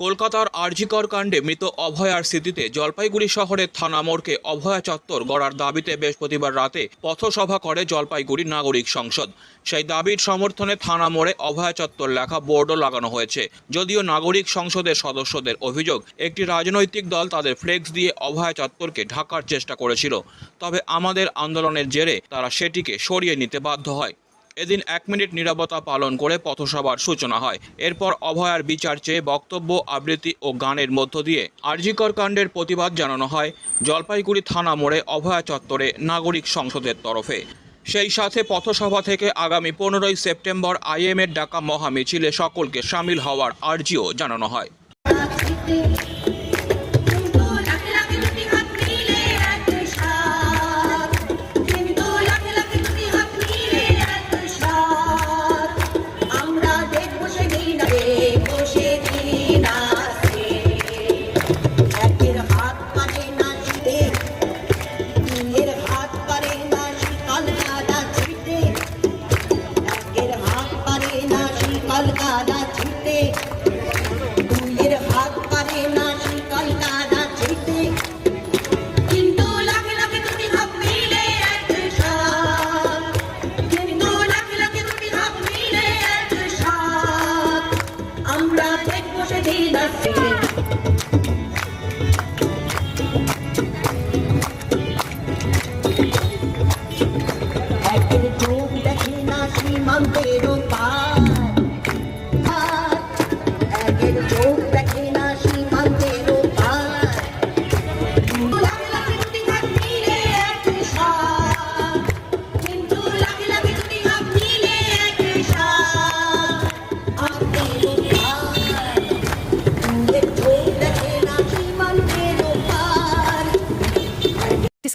কলকাতার আরজিকর কাণ্ডে মৃত অভয়ার স্মৃতিতে জলপাইগুড়ি শহরের থানা মোড়কে অভয়া চত্বর গড়ার দাবিতে বৃহস্পতিবার রাতে পথসভা করে জলপাইগুড়ি নাগরিক সংসদ। সেই দাবির সমর্থনে থানা মোড়ে অভয়া চত্বর লেখা বোর্ডও লাগানো হয়েছে। যদিও নাগরিক সংসদের সদস্যদের অভিযোগ, একটি রাজনৈতিক দল তাদের ফ্লেক্স দিয়ে অভয়া চত্বরকে ঢাকার চেষ্টা করেছিল। তবে আমাদের আন্দোলনের জেরে তারা সেটিকে সরিয়ে নিতে বাধ্য হয়। এদিন এক মিনিট নীরবতা পালন করে পথসভার সূচনা হয়। এরপর অভয়ার বিচার চেয়ে বক্তব্য, আবৃত্তি ও গানের মধ্য দিয়ে আরজিকর কাণ্ডের প্রতিবাদ জানানো হয়। জলপাইগুড়ি থানা মোড়ে অভয়া চত্বরে নাগরিক সংসদের তরফে। সেই সাথে পথসভা থেকে আগামী পনেরোই সেপ্টেম্বর আইএমের ডাকা মহামিছিলে সকলকে সামিল হওয়ার আর্জিও জানানো হয়। শিকল কাদা ছিটে। দুইয়ের হাত পারে না শিকল কাদা ছিটে। কিন্তু লাখে লাখে দুটি হাত মিলে এক সাথ। কিন্তু লাখে লাখে দুটি হাত মিলে এক সাথ। আমরা দেখব সেদিন আসে একের